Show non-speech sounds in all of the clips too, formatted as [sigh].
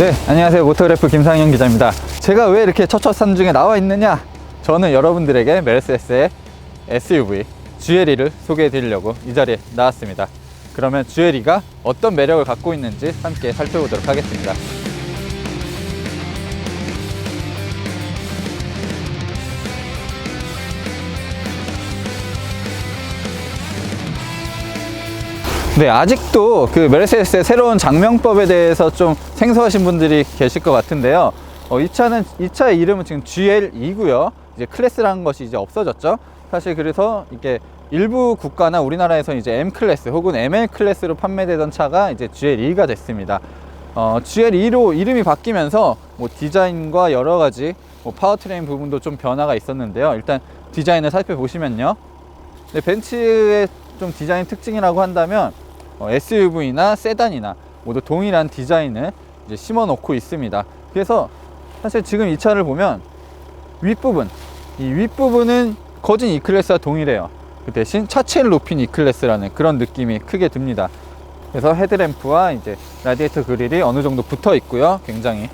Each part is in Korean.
네, 안녕하세요. 모토그래프 김상현 기자입니다. 제가 왜 이렇게 처처산 중에 나와 있느냐? 저는 여러분들에게 메르세스의 SUV GLE를 소개해 드리려고 이 자리에 나왔습니다. 그러면 GLE가 어떤 매력을 갖고 있는지 함께 살펴보도록 하겠습니다. 네, 아직도 그 메르세데스의 새로운 장명법에 대해서 좀 생소하신 분들이 계실 것 같은데요. 어, 이 차는 이 차의 이름은 지금 GL2고요. 이제 클래스라는 것이 이제 없어졌죠. 사실 그래서 이게 일부 국가나 우리나라에서 이제 M 클래스 혹은 ML 클래스로 판매되던 차가 이제 GL2가 됐습니다. 어, GL2로 이름이 바뀌면서 뭐 디자인과 여러 가지 뭐 파워트레인 부분도 좀 변화가 있었는데요. 일단 디자인을 살펴보시면요. 네, 벤츠의 좀 디자인 특징이라고 한다면 어, SUV나 세단이나 모두 동일한 디자인을 심어 놓고 있습니다. 그래서 사실 지금 이 차를 보면 윗부분, 이 윗부분은 거진 E 클래스와 동일해요. 그 대신 차체를 높인 E 클래스라는 그런 느낌이 크게 듭니다. 그래서 헤드램프와 이제 라디에이터 그릴이 어느 정도 붙어 있고요. 굉장히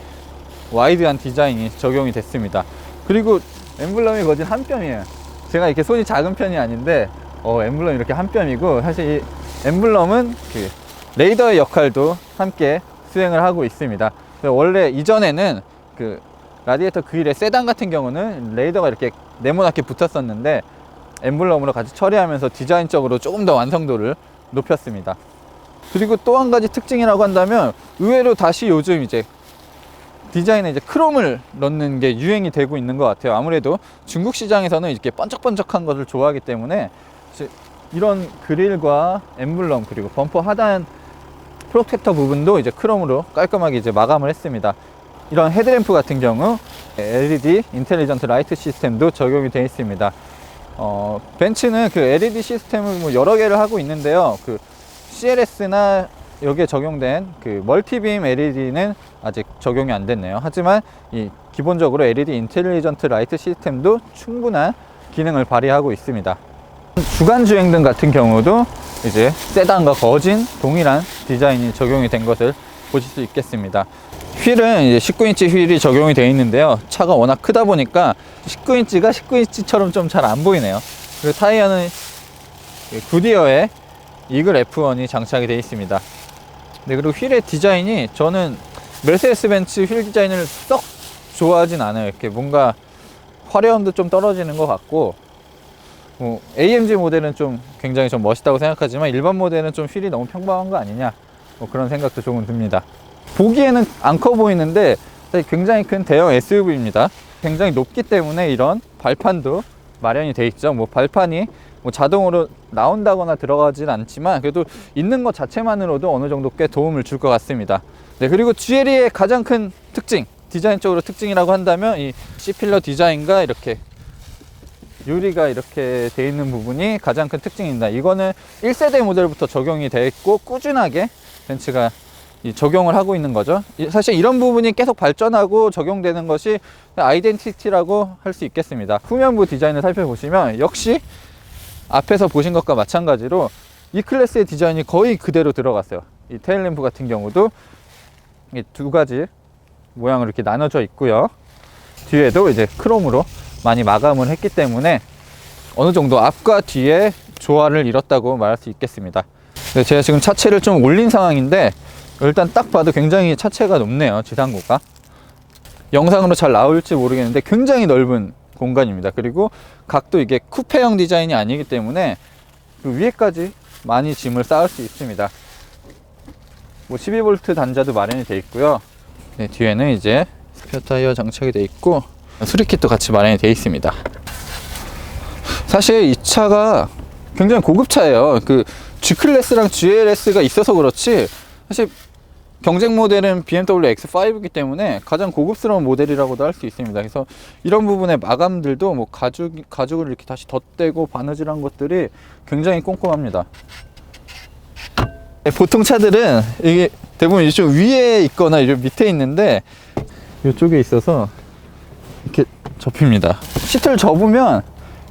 와이드한 디자인이 적용이 됐습니다. 그리고 엠블럼이 거진 한 뼘이에요. 제가 이렇게 손이 작은 편이 아닌데 어, 엠블럼이 이렇게 한 뼘이고 사실 이 엠블럼은 그 레이더의 역할도 함께 수행을 하고 있습니다. 원래 이전에는 그 라디에이터 그릴의 세단 같은 경우는 레이더가 이렇게 네모나게 붙었었는데 엠블럼으로 같이 처리하면서 디자인적으로 조금 더 완성도를 높였습니다. 그리고 또 한 가지 특징이라고 한다면 의외로 다시 요즘 이제 디자인에 이제 크롬을 넣는 게 유행이 되고 있는 것 같아요. 아무래도 중국 시장에서는 이렇게 번쩍번쩍한 것을 좋아하기 때문에 이런 그릴과 엠블럼 그리고 범퍼 하단 프로텍터 부분도 이제 크롬으로 깔끔하게 이제 마감을 했습니다. 이런 헤드램프 같은 경우 LED 인텔리전트 라이트 시스템도 적용이 되어 있습니다. 어, 벤츠는 그 LED 시스템을 뭐 여러 개를 하고 있는데요. 그 CLS나 여기에 적용된 그 멀티빔 LED는 아직 적용이 안 됐네요. 하지만 이 기본적으로 LED 인텔리전트 라이트 시스템도 충분한 기능을 발휘하고 있습니다. 주간 주행 등 같은 경우도 이제 세단과 거진 동일한 디자인이 적용이 된 것을 보실 수 있겠습니다. 휠은 이제 19인치 휠이 적용이 되어 있는데요. 차가 워낙 크다 보니까 19인치가 19인치처럼 좀 잘 안 보이네요. 그리고 타이어는 구디어에 이글 F1이 장착이 되어 있습니다. 네, 그리고 휠의 디자인이 저는 메르세데스 벤츠 휠 디자인을 썩 좋아하진 않아요. 이렇게 뭔가 화려함도 좀 떨어지는 것 같고, 뭐 AMG 모델은 좀 굉장히 좀 멋있다고 생각하지만 일반 모델은 좀 휠이 너무 평범한 거 아니냐, 뭐 그런 생각도 조금 듭니다. 보기에는 안 커 보이는데 굉장히 큰 대형 SUV입니다. 굉장히 높기 때문에 이런 발판도 마련이 돼 있죠. 뭐 발판이 뭐 자동으로 나온다거나 들어가진 않지만 그래도 있는 것 자체만으로도 어느 정도 꽤 도움을 줄 것 같습니다. 네, 그리고 GLE의 가장 큰 특징, 디자인적으로 특징이라고 한다면 이 C필러 디자인과 이렇게 유리가 이렇게 돼 있는 부분이 가장 큰 특징입니다. 이거는 1세대 모델부터 적용이 돼 있고 꾸준하게 벤츠가 이 적용을 하고 있는 거죠. 이- 사실 이런 부분이 계속 발전하고 적용되는 것이 아이덴티티라고 할 수 있겠습니다. 후면부 디자인을 살펴보시면 역시 앞에서 보신 것과 마찬가지로 이 클래스의 디자인이 거의 그대로 들어갔어요. 이 테일램프 같은 경우도 이두 가지 모양으로 이렇게 나눠져 있고요. 뒤에도 이제 크롬으로 많이 마감을 했기 때문에 어느 정도 앞과 뒤에 조화를 이뤘다고 말할 수 있겠습니다. 네, 제가 지금 차체를 좀 올린 상황인데 일단 딱 봐도 굉장히 차체가 높네요. 지상고가. 영상으로 잘 나올지 모르겠는데 굉장히 넓은 공간입니다. 그리고 각도 이게 쿠페형 디자인이 아니기 때문에 그 위에까지 많이 짐을 쌓을 수 있습니다. 뭐 12V 단자도 마련이 되어 있고요. 네, 뒤에는 이제 스페어 타이어 장착이 되어 있고 수리킷도 같이 마련이 되어 있습니다. 사실 이 차가 굉장히 고급차예요. 그 G 클래스랑 GLS가 있어서 그렇지 사실 경쟁 모델은 BMW X5이기 때문에 가장 고급스러운 모델이라고도 할 수 있습니다. 그래서 이런 부분의 마감들도 뭐 가죽 가죽을 이렇게 다시 덧대고 바느질한 것들이 굉장히 꼼꼼합니다. 네, 보통 차들은 이게 대부분 이쪽 위에 있거나 이쪽 밑에 있는데 이쪽에 있어서 이렇게 접힙니다. 시트를 접으면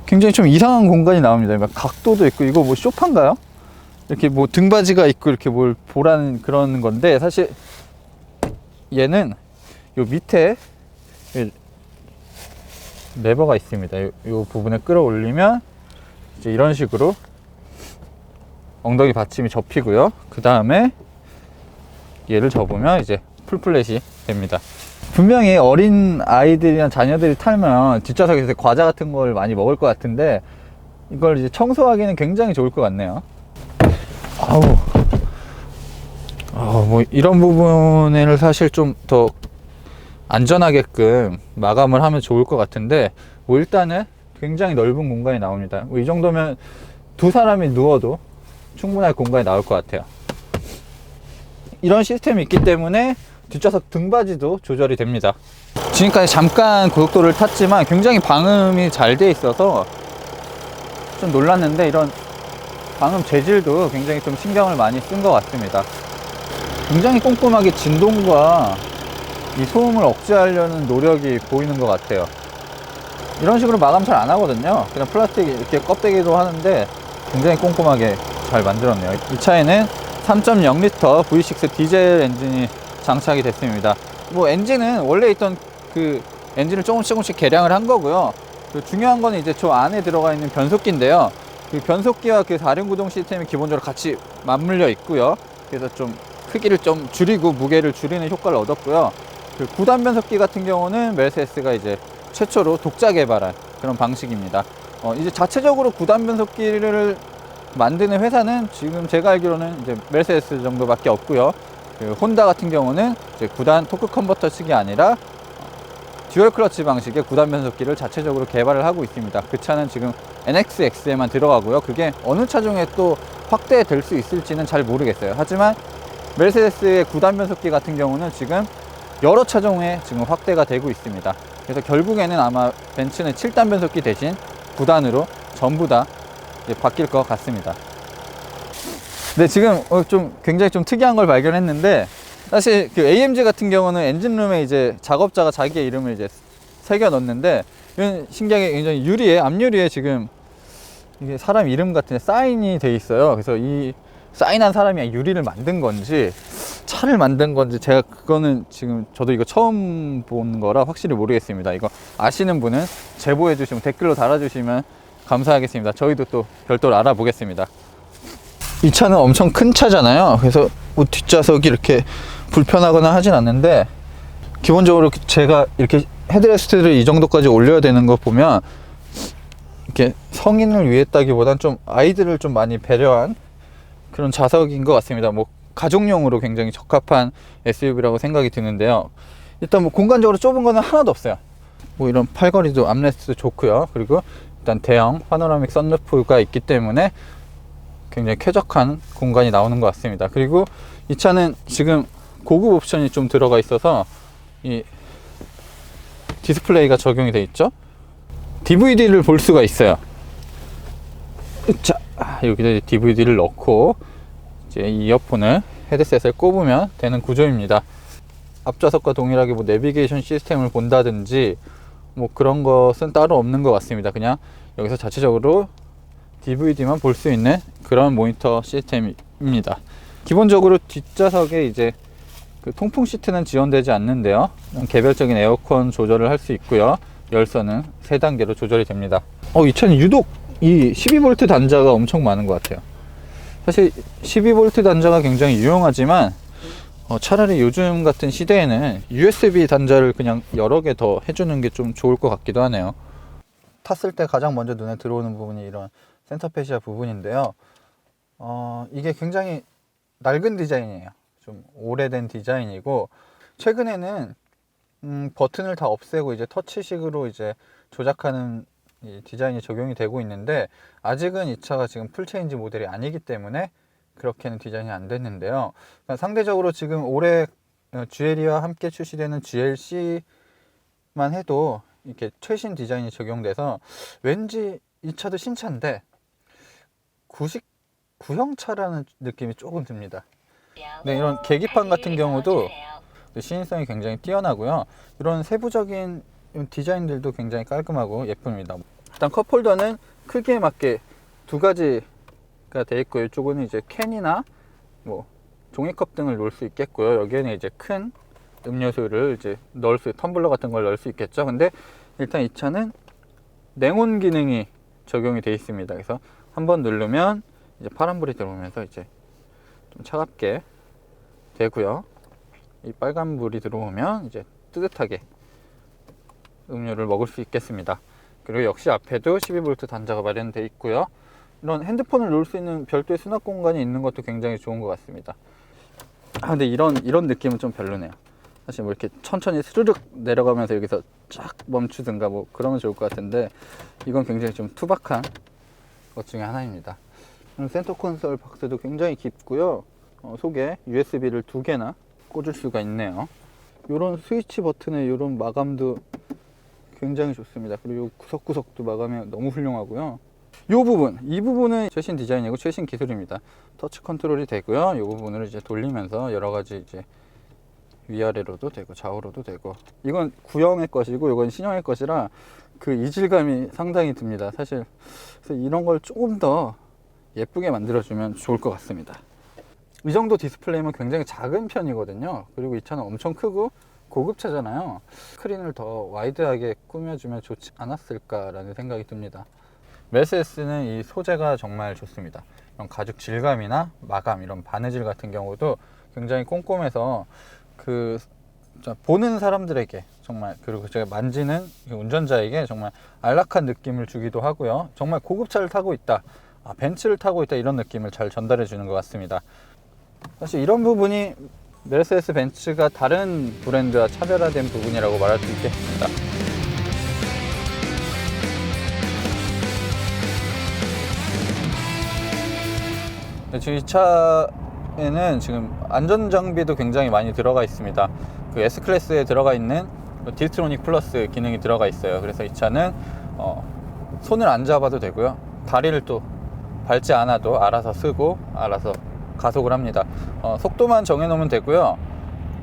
굉장히 좀 이상한 공간이 나옵니다. 막 각도도 있고 이거 뭐 쇼파인가요? 이렇게 뭐 등받이가 있고 이렇게 뭘 보라는 그런 건데 사실 얘는 요 밑에 이 레버가 있습니다. 요, 요 부분을 끌어올리면 이제 이런 식으로 엉덩이 받침이 접히고요. 그 다음에 얘를 접으면 이제 풀플랫이 됩니다. 분명히 어린 아이들이나 자녀들이 타면 뒷좌석에서 과자 같은 걸 많이 먹을 것 같은데 이걸 이제 청소하기는 굉장히 좋을 것 같네요. 아우. 아, 뭐 이런 부분을 사실 좀 더 안전하게끔 마감을 하면 좋을 것 같은데 뭐 일단은 굉장히 넓은 공간이 나옵니다. 뭐 이 정도면 두 사람이 누워도 충분할 공간이 나올 것 같아요. 이런 시스템이 있기 때문에 뒷좌석 등받이도 조절이 됩니다. 지금까지 잠깐 고속도로를 탔지만 굉장히 방음이 잘 돼 있어서 좀 놀랐는데 이런 방음 재질도 굉장히 좀 신경을 많이 쓴 것 같습니다. 굉장히 꼼꼼하게 진동과 이 소음을 억제하려는 노력이 보이는 것 같아요. 이런 식으로 마감 잘 안 하거든요. 그냥 플라스틱 이렇게 껍데기도 하는데 굉장히 꼼꼼하게 잘 만들었네요. 이 차에는 3.0L V6 디젤 엔진이 장착이 됐습니다. 뭐 엔진은 원래 있던 그 엔진을 조금씩 조금씩 개량을 한 거고요. 그 중요한 거는 이제 저 안에 들어가 있는 변속기인데요. 그 변속기와 그 다른 구동 시스템이 기본적으로 같이 맞물려 있고요. 그래서 좀 크기를 좀 줄이고 무게를 줄이는 효과를 얻었고요. 그 9단 변속기 같은 경우는 메르세스가 이제 최초로 독자 개발한 그런 방식입니다. 어, 이제 자체적으로 9단 변속기를 만드는 회사는 지금 제가 알기로는 이제 메르세스 정도밖에 없고요. 그 혼다 같은 경우는 이제 9단 토크 컨버터 측이 아니라 듀얼 클러치 방식의 9단 변속기를 자체적으로 개발을 하고 있습니다. 그 차는 지금 NXX에만 들어가고요. 그게 어느 차종에 또 확대될 수 있을지는 잘 모르겠어요. 하지만 메르세데스의 9단 변속기 같은 경우는 지금 여러 차종에 지금 확대가 되고 있습니다. 그래서 결국에는 아마 벤츠는 7단 변속기 대신 9단으로 전부 다 바뀔 것 같습니다. 네, 지금 어, 좀 굉장히 좀 특이한 걸 발견했는데 사실 그 AMG 같은 경우는 엔진룸에 이제 작업자가 자기의 이름을 이제 새겨 넣는데 이건 신기하게 굉장히 유리에 앞유리에 지금 이게 사람 이름 같은 사인이 돼 있어요. 그래서 이 사인한 사람이 유리를 만든 건지 차를 만든 건지 제가 그거는 지금 저도 이거 처음 본 거라 확실히 모르겠습니다. 이거 아시는 분은 제보해 주시면 댓글로 달아주시면 감사하겠습니다. 저희도 또 별도로 알아보겠습니다. 이 차는 엄청 큰 차잖아요. 그래서 뭐 뒷좌석이 이렇게 불편하거나 하진 않는데 기본적으로 제가 이렇게 헤드레스트를 이 정도까지 올려야 되는 거 보면 이렇게 성인을 위했다기보단 좀 아이들을 좀 많이 배려한 그런 좌석인 것 같습니다. 뭐 가족용으로 굉장히 적합한 SUV라고 생각이 드는데요. 일단 뭐 공간적으로 좁은 거는 하나도 없어요. 뭐 이런 팔걸이도 암레스트 좋고요. 그리고 일단 대형 파노라믹 썬루프가 있기 때문에 굉장히 쾌적한 공간이 나오는 것 같습니다. 그리고 이 차는 지금 고급 옵션이 좀 들어가 있어서 이 디스플레이가 적용이 돼 있죠. DVD를 볼 수가 있어요. 자, 여기다 DVD를 넣고 이제 이어폰을 헤드셋을 꼽으면 되는 구조입니다. 앞좌석과 동일하게 뭐 내비게이션 시스템을 본다든지 뭐 그런 것은 따로 없는 것 같습니다. 그냥 여기서 자체적으로 DVD만 볼 수 있는 그런 모니터 시스템입니다. 기본적으로 뒷좌석에 이제 그 통풍 시트는 지원되지 않는데요. 개별적인 에어컨 조절을 할 수 있고요. 열선은 세 단계로 조절이 됩니다. 어, 이 차는 유독 이 12V 단자가 엄청 많은 것 같아요. 사실 12V 단자가 굉장히 유용하지만 어, 차라리 요즘 같은 시대에는 USB 단자를 그냥 여러 개 더 해주는 게 좀 좋을 것 같기도 하네요. 탔을 때 가장 먼저 눈에 들어오는 부분이 이런 센터페시아 부분인데요. 어, 이게 굉장히 낡은 디자인이에요. 좀 오래된 디자인이고 최근에는 음, 버튼을 다 없애고 이제 터치식으로 이제 조작하는 이 디자인이 적용이 되고 있는데 아직은 이 차가 지금 풀체인지 모델이 아니기 때문에 그렇게는 디자인이 안 됐는데요. 그러니까 상대적으로 지금 올해 어, GLE와 함께 출시되는 GLC만 해도 이렇게 최신 디자인이 적용돼서 왠지 이 차도 신차인데 구식 구형차라는 느낌이 조금 듭니다. 네, 이런 계기판 같은 경우도 시인성이 굉장히 뛰어나고요. 이런 세부적인 디자인들도 굉장히 깔끔하고 예쁩니다. 일단 컵홀더는 크기에 맞게 두 가지가 되어 있고 이쪽은 이제 캔이나 뭐 종이컵 등을 놓을 수 있겠고요. 여기에는 이제 큰 음료수를 이제 넣을 수 텀블러 같은 걸 넣을 수 있겠죠. 근데 일단 이 차는 냉온 기능이 적용이 되어 있습니다. 그래서 한 번 누르면 이제 파란불이 들어오면서 이제 좀 차갑게 되고요. 이 빨간 불이 들어오면 이제 뜨뜻하게 음료를 먹을 수 있겠습니다. 그리고 역시 앞에도 12V 단자가 마련되어 있고요. 이런 핸드폰을 놓을 수 있는 별도의 수납 공간이 있는 것도 굉장히 좋은 것 같습니다. 아 근데 이런 이런 느낌은 좀 별로네요. 사실 뭐 이렇게 천천히 스르륵 내려가면서 여기서 쫙 멈추든가 뭐 그러면 좋을 것 같은데 이건 굉장히 좀 투박한 것 중에 하나입니다. 센터 콘솔 박스도 굉장히 깊고요. 어, 속에 USB를 두 개나 꽂을 수가 있네요. 이런 스위치 버튼의 이런 마감도 굉장히 좋습니다. 그리고 요 구석구석도 마감이 너무 훌륭하고요. 이 부분, 이 부분은 최신 디자인이고 최신 기술입니다. 터치 컨트롤이 되고요. 이 부분을 이제 돌리면서 여러 가지 이제 위아래로도 되고 좌우로도 되고 이건 구형의 것이고 이건 신형의 것이라 그 이질감이 상당히 듭니다. 사실 그래서 이런 걸 조금 더 예쁘게 만들어주면 좋을 것 같습니다. 이 정도 디스플레이면 굉장히 작은 편이거든요. 그리고 이 차는 엄청 크고 고급차잖아요. 스크린을 더 와이드하게 꾸며주면 좋지 않았을까라는 생각이 듭니다. 메르세데스는 이 소재가 정말 좋습니다. 이런 가죽 질감이나 마감 이런 바느질 같은 경우도 굉장히 꼼꼼해서 그 자, 보는 사람들에게 정말 그리고 제가 만지는 이 운전자에게 정말 안락한 느낌을 주기도 하고요. 정말 고급차를 타고 있다, 아, 벤츠를 타고 있다 이런 느낌을 잘 전달해 주는 것 같습니다. 사실 이런 부분이 메르세데스 벤츠가 다른 브랜드와 차별화된 부분이라고 말할 수 있겠습니다. 네, 지금 이 차 에는 지금 안전 장비도 굉장히 많이 들어가 있습니다. 그 S 클래스에 들어가 있는 디스트로닉 플러스 기능이 들어가 있어요. 그래서 이 차는 어, 손을 안 잡아도 되고요. 다리를 또 밟지 않아도 알아서 쓰고 알아서 가속을 합니다. 어, 속도만 정해놓으면 되고요.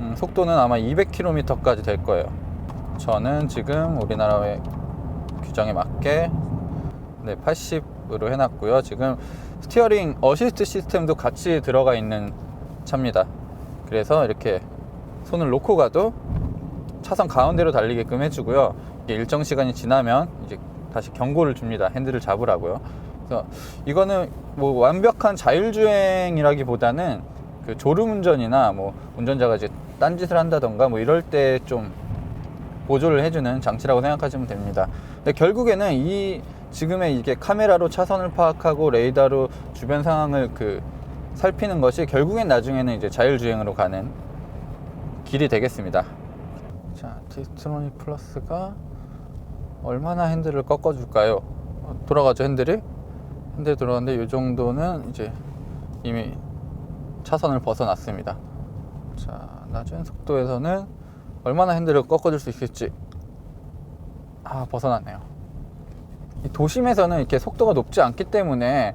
음, 속도는 아마 200km까지 될 거예요. 저는 지금 우리나라의 규정에 맞게 네, 80으로 해놨고요. 지금 스티어링 어시스트 시스템도 같이 들어가 있는 차입니다. 그래서 이렇게 손을 놓고 가도 차선 가운데로 달리게끔 해주고요. 일정 시간이 지나면 이제 다시 경고를 줍니다. 핸들을 잡으라고요. 그래서 이거는 뭐 완벽한 자율주행이라기보다는 그 졸음운전이나 뭐 운전자가 이제 딴짓을 한다던가 뭐 이럴 때 좀 보조를 해주는 장치라고 생각하시면 됩니다. 근데 결국에는 이 지금의 이게 카메라로 차선을 파악하고 레이더로 주변 상황을 그 살피는 것이 결국엔 나중에는 이제 자율주행으로 가는 길이 되겠습니다. 자, 디스트로닉 플러스가 얼마나 핸들을 꺾어줄까요? 어, 돌아가죠 핸들이? 핸들 들어갔는데 이 정도는 이제 이미 차선을 벗어났습니다. 자, 낮은 속도에서는 얼마나 핸들을 꺾어줄 수 있을지 아 벗어났네요. 이 도심에서는 이렇게 속도가 높지 않기 때문에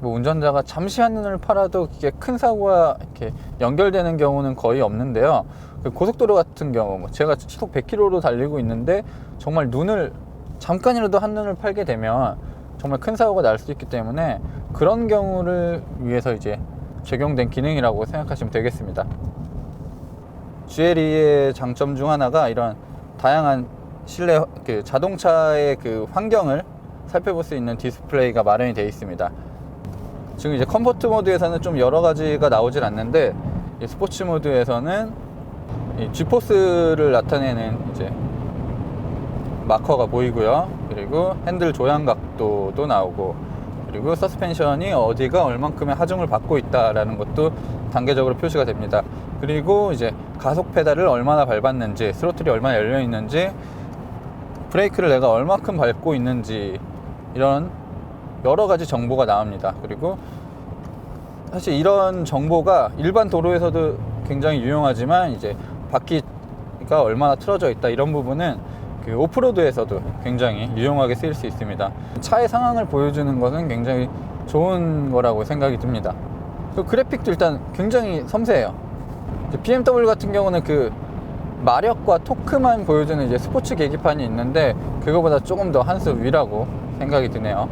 뭐 운전자가 잠시 한눈을 팔아도 이게 큰 사고와 이렇게 연결되는 경우는 거의 없는데요. 그 고속도로 같은 경우, 뭐 제가 시속 100km로 달리고 있는데 정말 눈을 잠깐이라도 한눈을 팔게 되면 정말 큰 사고가 날 수 있기 때문에 그런 경우를 위해서 이제 적용된 기능이라고 생각하시면 되겠습니다. GLE의 장점 중 하나가 이런 다양한 실내 그 자동차의 그 환경을 살펴볼 수 있는 디스플레이가 마련이 되어 있습니다. 지금 이제 컴포트 모드에서는 좀 여러 가지가 나오질 않는데 이 스포츠 모드에서는 이 G포스를 나타내는 이제 마커가 보이고요. 그리고 핸들 조향 각도도 나오고 그리고 서스펜션이 어디가 얼만큼의 하중을 받고 있다라는 것도 단계적으로 표시가 됩니다. 그리고 이제 가속 페달을 얼마나 밟았는지, 스로틀이 얼마나 열려 있는지, 브레이크를 내가 얼마큼 밟고 있는지 이런 여러 가지 정보가 나옵니다. 그리고 사실 이런 정보가 일반 도로에서도 굉장히 유용하지만 이제 바퀴가 얼마나 틀어져 있다 이런 부분은 그 오프로드에서도 굉장히 유용하게 쓰일 수 있습니다. 차의 상황을 보여주는 것은 굉장히 좋은 거라고 생각이 듭니다. 그 그래픽도 일단 굉장히 섬세해요. BMW 같은 경우는 그 마력과 토크만 보여주는 이제 스포츠 계기판이 있는데 그거보다 조금 더 한수 위라고 생각이 드네요.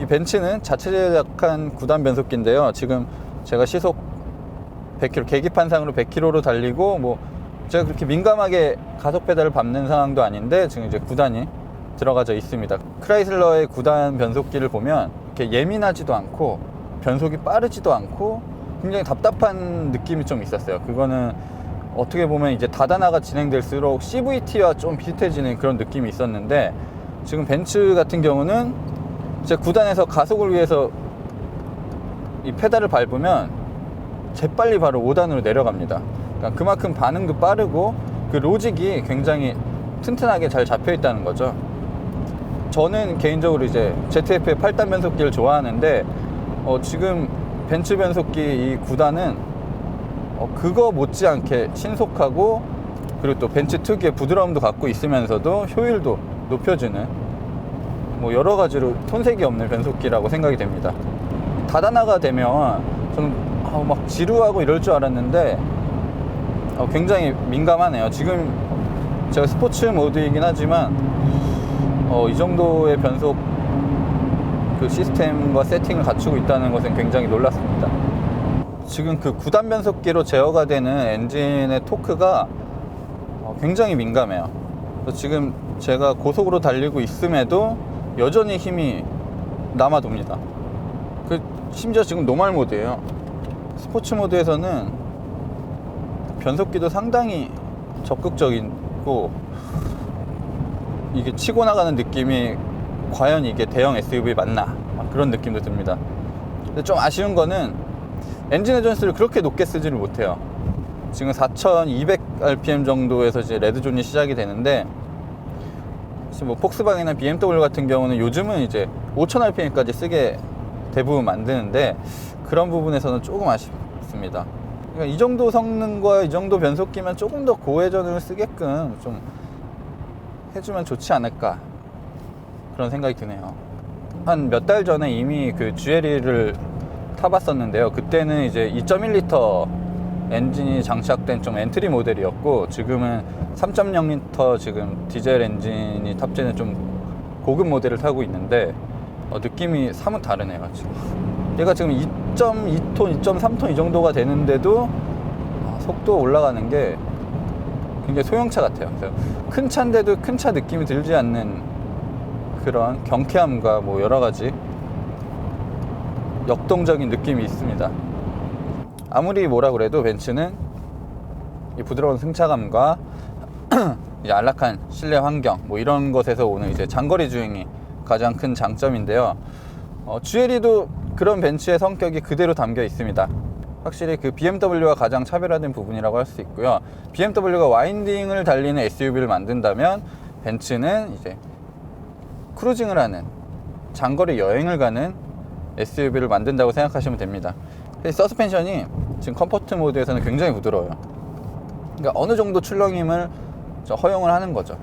이 벤츠는 자체 제작한 9단 변속기인데요. 지금 제가 시속 100km 계기판상으로 100km로 달리고 뭐 제가 그렇게 민감하게 가속 페달을 밟는 상황도 아닌데 지금 이제 9단이 들어가져 있습니다. 크라이슬러의 9단 변속기를 보면 이렇게 예민하지도 않고 변속이 빠르지도 않고 굉장히 답답한 느낌이 좀 있었어요. 그거는 어떻게 보면 이제 다단화가 진행될수록 CVT와 좀 비슷해지는 그런 느낌이 있었는데 지금 벤츠 같은 경우는 제 9단에서 가속을 위해서 이 페달을 밟으면 재빨리 바로 5단으로 내려갑니다. 그러니까 그만큼 반응도 빠르고 그 로직이 굉장히 튼튼하게 잘 잡혀 있다는 거죠. 저는 개인적으로 이제 ZF의 8단 변속기를 좋아하는데 어, 지금 벤츠 변속기 이 9단은 어, 그거 못지않게 신속하고 그리고 또 벤츠 특유의 부드러움도 갖고 있으면서도 효율도 높여주는 뭐 여러 가지로 톤색이 없는 변속기라고 생각이 됩니다. 다단화가 되면 저는 아, 막 지루하고 이럴 줄 알았는데 어, 굉장히 민감하네요. 지금 제가 스포츠 모드이긴 하지만 어, 이 정도의 변속 그 시스템과 세팅을 갖추고 있다는 것은 굉장히 놀랐습니다. 지금 그 9단 변속기로 제어가 되는 엔진의 토크가 어, 굉장히 민감해요. 지금 제가 고속으로 달리고 있음에도 여전히 힘이 남아돕니다. 그 심지어 지금 노말 모드예요. 스포츠 모드에서는 변속기도 상당히 적극적이고 이게 치고 나가는 느낌이 과연 이게 대형 SUV 맞나 막 그런 느낌도 듭니다. 근데 좀 아쉬운 거는 엔진 회전수를 그렇게 높게 쓰지를 못해요. 지금 4,200 rpm 정도에서 이제 레드존이 시작이 되는데 지금 뭐 폭스바겐이나 BMW 같은 경우는 요즘은 이제 5,000 rpm까지 쓰게 대부분 만드는데 그런 부분에서는 조금 아쉽습니다. 그러니까 이 정도 성능과 이 정도 변속기면 조금 더 고회전을 쓰게끔 좀 해주면 좋지 않을까 그런 생각이 드네요. 한 몇 달 전에 이미 그 GLE를 타봤었는데요. 그때는 이제 2.1리터 엔진이 장착된 좀 엔트리 모델이었고 지금은 3.0리터 지금 디젤 엔진이 탑재된 좀 고급 모델을 타고 있는데 어, 느낌이 사뭇 다르네요. 지금. 얘가 지금 2.2톤, 2.3톤 이 정도가 되는데도 아, 속도 올라가는 게 굉장히 소형차 같아요. 그래서 큰 차인데도 큰 차 느낌이 들지 않는 그런 경쾌함과 뭐 여러 가지 역동적인 느낌이 있습니다. 아무리 뭐라 그래도 벤츠는 이 부드러운 승차감과 [clears throat] 안락한 실내 환경 뭐 이런 것에서 오는 이제 장거리 주행이 가장 큰 장점인데요. 어, GLE도 그런 벤츠의 성격이 그대로 담겨 있습니다. 확실히 그 BMW와 가장 차별화된 부분이라고 할 수 있고요. BMW가 와인딩을 달리는 SUV를 만든다면 벤츠는 이제 크루징을 하는 장거리 여행을 가는 SUV를 만든다고 생각하시면 됩니다. 서스펜션이 지금 컴포트 모드에서는 굉장히 부드러워요. 그러니까 어느 정도 출렁임을 저 허용을 하는 거죠.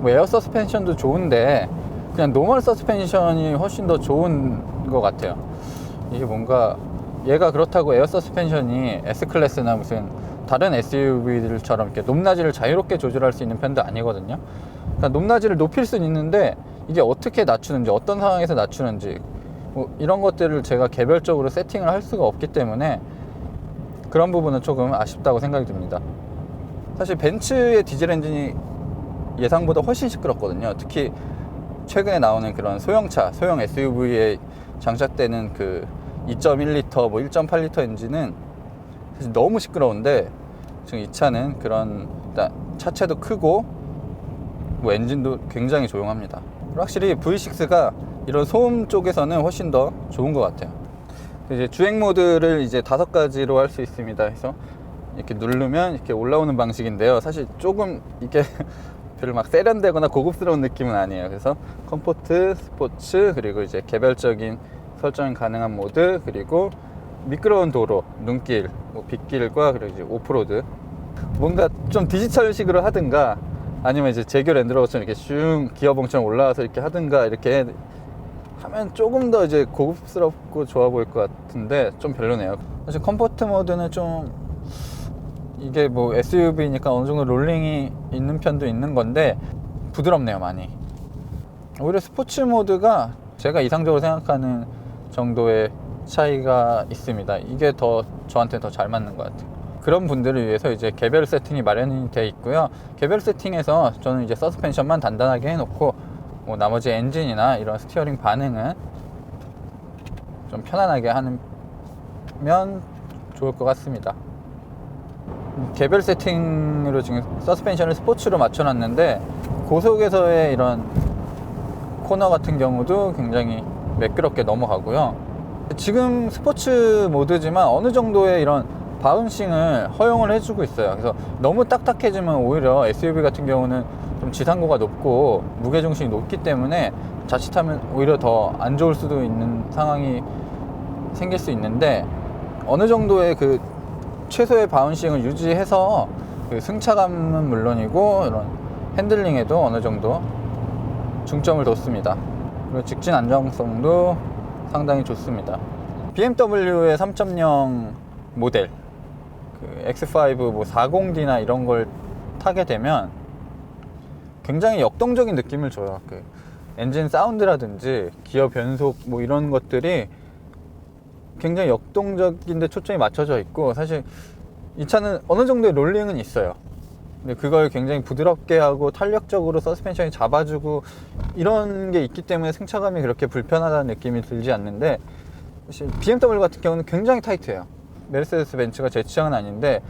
뭐 에어 서스펜션도 좋은데 그냥 노멀 서스펜션이 훨씬 더 좋은 것 같아요. 이게 뭔가 얘가 그렇다고 에어 서스펜션이 S 클래스나 무슨 다른 SUV들처럼 이렇게 높낮이를 자유롭게 조절할 수 있는 편도 아니거든요. 그러니까 높낮이를 높일 수는 있는데 이게 어떻게 낮추는지 어떤 상황에서 낮추는지 뭐 이런 것들을 제가 개별적으로 세팅을 할 수가 없기 때문에 그런 부분은 조금 아쉽다고 생각이 듭니다. 사실 벤츠의 디젤 엔진이 예상보다 훨씬 시끄럽거든요. 특히 최근에 나오는 그런 소형차, 소형 SUV에 장착되는 그 2.1리터, 뭐 1.8리터 엔진은 사실 너무 시끄러운데 지금 이 차는 그런 차체도 크고 뭐 엔진도 굉장히 조용합니다. 확실히 V6가 이런 소음 쪽에서는 훨씬 더 좋은 것 같아요. 이제 주행 모드를 이제 다섯 가지로 할 수 있습니다. 그래서 이렇게 누르면 이렇게 올라오는 방식인데요. 사실 조금 이게 [laughs] 별로 막 세련되거나 고급스러운 느낌은 아니에요. 그래서 컴포트, 스포츠, 그리고 이제 개별적인 설정이 가능한 모드, 그리고 미끄러운 도로, 눈길, 뭐 빗길과 그리고 이제 오프로드. 뭔가 좀 디지털식으로 하든가 아니면 이제 제규 랜드로버처럼 이렇게 슝 기어봉처럼 올라와서 이렇게 하든가 이렇게 하면 조금 더 이제 고급스럽고 좋아 보일 것 같은데 좀 별로네요. 사실 컴포트 모드는 좀 이게 뭐 SUV니까 어느 정도 롤링이 있는 편도 있는 건데 부드럽네요 많이. 오히려 스포츠 모드가 제가 이상적으로 생각하는 정도의 차이가 있습니다. 이게 더 저한테 더 잘 맞는 것 같아요. 그런 분들을 위해서 이제 개별 세팅이 마련이 되어 있고요. 개별 세팅에서 저는 이제 서스펜션만 단단하게 해놓고 뭐 나머지 엔진이나 이런 스티어링 반응은 좀 편안하게 하면 좋을 것 같습니다. 개별 세팅으로 지금 서스펜션을 스포츠로 맞춰놨는데 고속에서의 이런 코너 같은 경우도 굉장히 매끄럽게 넘어가고요. 지금 스포츠 모드지만 어느 정도의 이런 바운싱을 허용을 해주고 있어요. 그래서 너무 딱딱해지면 오히려 SUV 같은 경우는 좀 지상고가 높고 무게중심이 높기 때문에 자칫하면 오히려 더 안 좋을 수도 있는 상황이 생길 수 있는데 어느 정도의 그 최소의 바운싱을 유지해서 그 승차감은 물론이고 이런 핸들링에도 어느 정도 중점을 뒀습니다. 그리고 직진 안정성도 상당히 좋습니다. BMW의 3.0 모델 그 X5 뭐 40D나 이런 걸 타게 되면 굉장히 역동적인 느낌을 줘요. 그 엔진 사운드라든지 기어 변속 뭐 이런 것들이 굉장히 역동적인데 초점이 맞춰져 있고 사실 이 차는 어느 정도의 롤링은 있어요. 근데 그걸 굉장히 부드럽게 하고 탄력적으로 서스펜션이 잡아주고 이런 게 있기 때문에 승차감이 그렇게 불편하다는 느낌이 들지 않는데 BMW 같은 경우는 굉장히 타이트해요. 메르세데스 벤츠가 제 취향은 아닌데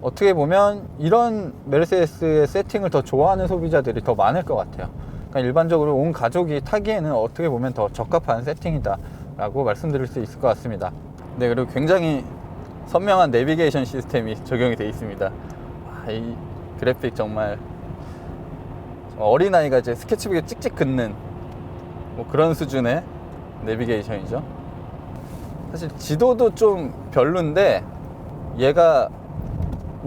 어떻게 보면 이런 메르세데스의 세팅을 더 좋아하는 소비자들이 더 많을 것 같아요. 그러니까 일반적으로 온 가족이 타기에는 어떻게 보면 더 적합한 세팅이다라고 말씀드릴 수 있을 것 같습니다. 네, 그리고 굉장히 선명한 내비게이션 시스템이 적용이 되어 있습니다. 와, 이 그래픽 정말 어린아이가 이제 스케치북에 찍찍 긋는 뭐 그런 수준의 내비게이션이죠. 사실 지도도 좀 별론데 얘가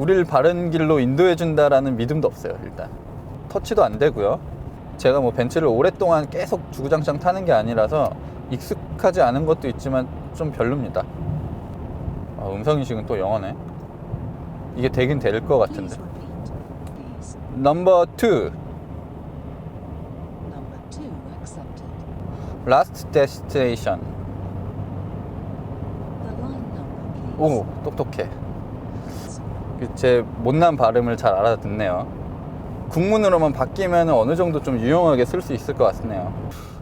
우리를 바른 길로 인도해 준다라는 믿음도 없어요 일단 터치도 안 되고요 제가 뭐 벤츠를 오랫동안 계속 주구장창 타는 게 아니라서 익숙하지 않은 것도 있지만 좀 별로입니다 아, 음성인식은 또 영어네 이게 되긴 될 것 같은데. 넘버 2 Number two accepted. 라스트 please. 오 똑똑해 그 제 못난 발음을 잘 알아듣네요. 국문으로만 바뀌면 어느 정도 좀 유용하게 쓸 수 있을 것 같네요.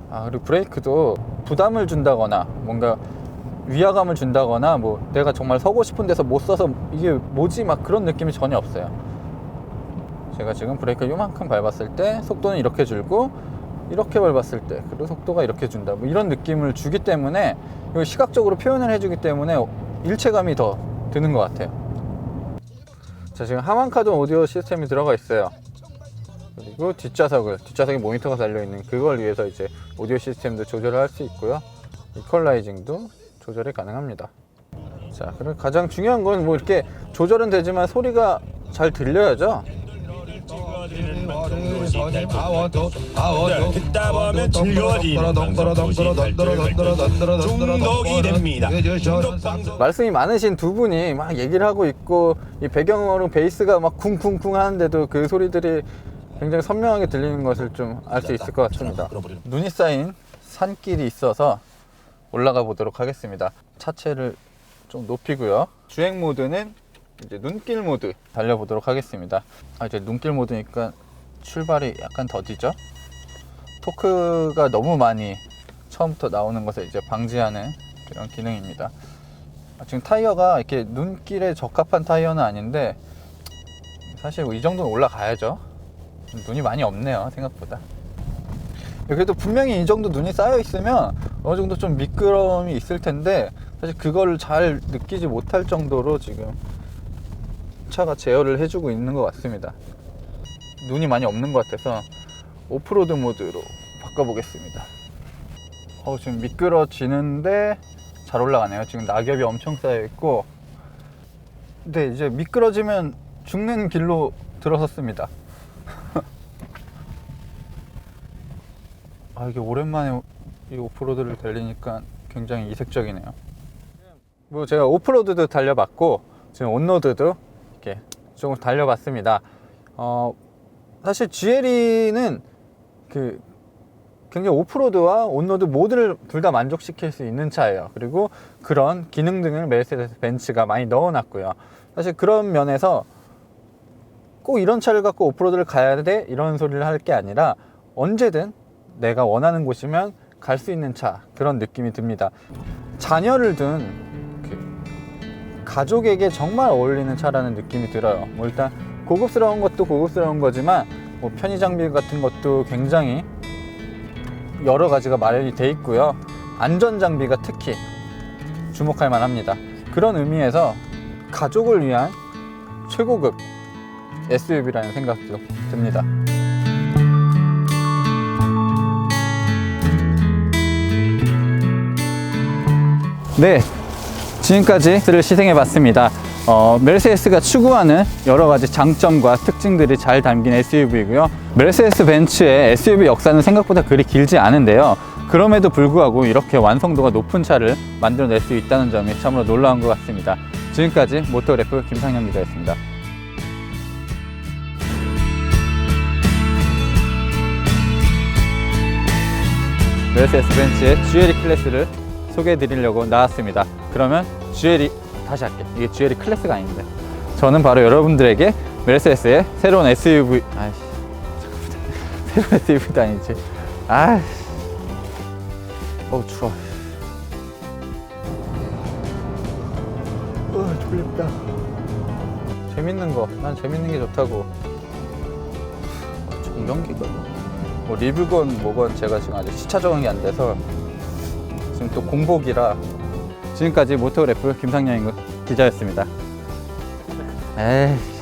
아 그리고 브레이크도 부담을 준다거나 뭔가 위화감을 준다거나 뭐 내가 정말 서고 싶은 데서 못 서서 이게 뭐지? 막 그런 느낌이 전혀 없어요. 제가 지금 브레이크 요만큼 밟았을 때 속도는 이렇게 줄고 이렇게 밟았을 때 그리고 속도가 이렇게 준다. 뭐 이런 느낌을 주기 때문에 이거 시각적으로 표현을 해주기 때문에 일체감이 더 드는 것 같아요 자 지금 하만카돈 오디오 시스템이 들어가 있어요. 그리고 뒷좌석을 뒷좌석에 모니터가 달려있는 그걸 위해서 이제 오디오 시스템도 조절을 할 수 있고요. 이퀄라이징도 조절이 가능합니다. 자 그리고 가장 중요한 건 뭐 이렇게 조절은 되지만 소리가 잘 들려야죠 듣다 보면 즐거워지는 방송 도시 발전을 중독이 됩니다. 중독 방송. 말씀이 많으신 두 분이 막 얘기를 하고 있고 이 배경으로 베이스가 막 쿵쿵쿵 하는데도 그 소리들이 굉장히 선명하게 들리는 것을 좀 알 수 있을 것 같습니다. 눈이 쌓인 산길이 있어서 올라가 보도록 하겠습니다. 차체를 좀 높이고요. 주행 모드는 이제 눈길 모드 달려보도록 하겠습니다. 아 이제 눈길 모드니까 출발이 약간 더디죠? 토크가 너무 많이 처음부터 나오는 것을 이제 방지하는 그런 기능입니다. 아, 지금 타이어가 이렇게 눈길에 적합한 타이어는 아닌데 사실 뭐이 정도는 올라가야죠. 눈이 많이 없네요 생각보다. 그래도 분명히 이 정도 눈이 쌓여 있으면 어느 정도 좀 미끄러움이 있을 텐데 사실 그거를 잘 느끼지 못할 정도로 지금 차가 제어를 해주고 있는 것 같습니다. 눈이 많이 없는 것 같아서 오프로드 모드로 바꿔보겠습니다. 어, 지금 미끄러지는데 잘 올라가네요. 지금 낙엽이 엄청 쌓여 있고, 근데 이제 미끄러지면 죽는 길로 들어섰습니다. [laughs] 아, 이게 오랜만에 이 오프로드를 달리니까 굉장히 이색적이네요. 뭐 제가 오프로드도 달려봤고, 지금 온로드도 이렇게 조금 달려봤습니다. 어, 사실 GLE는 그 굉장히 오프로드와 온로드 모두를 둘 다 만족시킬 수 있는 차예요. 그리고 그런 기능 등을 메르세데스 벤츠가 많이 넣어놨고요. 사실 그런 면에서 꼭 이런 차를 갖고 오프로드를 가야 돼 이런 소리를 할 게 아니라 언제든 내가 원하는 곳이면 갈 수 있는 차 그런 느낌이 듭니다. 자녀를 둔그 가족에게 정말 어울리는 차라는 느낌이 들어요. 뭐 일단 고급스러운 것도 고급스러운 거지만 뭐 편의 장비 같은 것도 굉장히 여러 가지가 마련이 돼 있고요. 안전 장비가 특히 주목할 만합니다. 그런 의미에서 가족을 위한 최고급 SUV라는 생각도 듭니다. 네, 지금까지를 시승해 봤습니다. 어, 메르세데스가 추구하는 여러 가지 장점과 특징들이 잘 담긴 SUV고요. 메르세데스 벤츠의 SUV 역사는 생각보다 그리 길지 않은데요. 그럼에도 불구하고 이렇게 완성도가 높은 차를 만들어낼 수 있다는 점이 참으로 놀라운 것 같습니다. 지금까지 모토그래프 김상현 기자였습니다. 메르세데스 벤츠의 GLE 클래스를 소개해 드리려고 나왔습니다. 그러면 GLE 다시 할게. 이게 GLE 클래스가 아닌데. 저는 바로 여러분들에게 메르세데스의 새로운 SUV 아이씨. 잠깐만. 새로운 SUV도 아니지. 아이씨. 어우 추워. 어 졸립다. 재밌는 거, 난 재밌는 게 좋다고. 정전기가 뭐 리뷰건 뭐건 제가 지금 아직 시차 적응이 안 돼서 지금 또 공복이라 지금까지 모토그래프 김상현 기자였습니다. 에이.